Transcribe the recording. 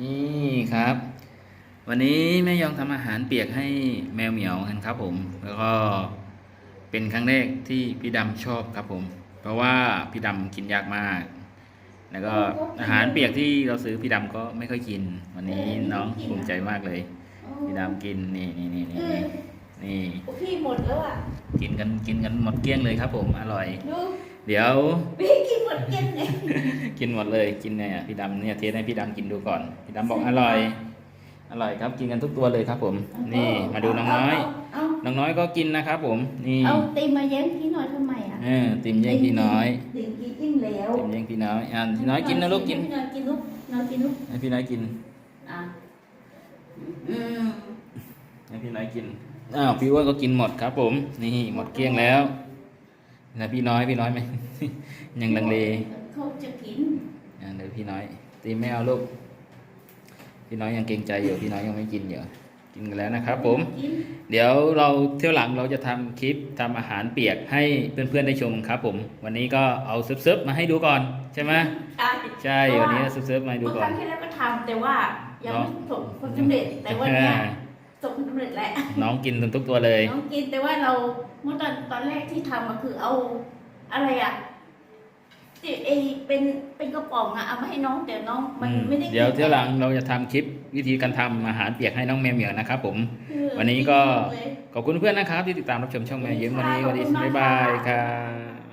นี่ครับ วันนี้แม่ยองทำอาหารเปียกให้แมวเหมียวกันครับผม แล้วก็เป็นครั้งแรกที่พี่ดำชอบครับผม เพราะว่าพี่ดำกินยากมาก แล้วก็อาหารเปียกที่เราซื้อพี่ดำก็ไม่ค่อยกิน วันนี้น้องภูมิใจมากเลย พี่ดำกินนี่นี่นี่นี่นี่นี่พี่หมดแล้วอะกินกันกินกันหมดเกลี้ยงเลยครับผมอร่อยดูเดี๋ยวพี่ กินหมดเกลี้ยงเลยกินหมดเลยกินเนี่ยพี่ดำเนี่ยเทสให้พี่ดำกินดูก่อนพี่ดำบอกอร่อย อร่อยครับกินกันทุกตัวเลยครับผม นี่มาดูน้องน้อย เอาน้องน้อยก็กินนะครับผมนี่เอาตีมาแย้งพี่หน่อยทำไมอะเออติมแย่งพี่น้อยติมกินอิ่มแล้วติมแย่งพี่น้อยอ่าพี่น้อยกินนะลูกกินพี่น้อยกินลูกน้อยกินลูกให้พี่น้อยกินอะอืมให้พี่น้อยกินอ้าวพี่อ้วนก็กินหมดครับผม นี่หมดเกลี้ยงแล้ว นะพี่น้อยพี่น้อยไหม ยังลังเลเขาจะกินอ่าเดี๋ยวพี่น้อย ตีไม่เอาลูก พี่น้อยยังเกรงใจอยู่พี่น้อยยังไม่กินอยู่กินกันแล้วนะครับ ผมกินเดี๋ยวเราเที่ยวหลังเราจะทำคลิปทำอาหารเปียกให้เพื่อนๆได้ชมครับ ผม วันนี้ก็เอาซึบๆมาให้ดูก่อนใช่ไหมใช่ใช่วันนี้ซึบๆมาให้ดูเมื่อก่คอนรั้งที่แล้วก็ทำแต่ว่ายังไม่ประสบผลสำเร็จแต่วันเนี้ยประ สบผลสำเร็จแล้วน้องกินทุกตัวเลย น้องกินแต่ว่าเราเมื่อตอนตอนแรกที่ทำมาคือเอาอะไรอะที่ไอเป็นเป็นกระป๋องอะเอามาให้น้องแต่น้องมันอืมไม่ได้กินเดี๋ยวเที่ยวหลังเราจะทำคลิปวิธีการทำอาหารเปียกให้น้องแมวเหมียวนะครับผมเออวันนี้ก็เลย ขอบคุณเพื่อนนะครับที่ติดตามรับชมช่องแมวเยิ้มวันนี้วันนี้บ๊ายบายครับ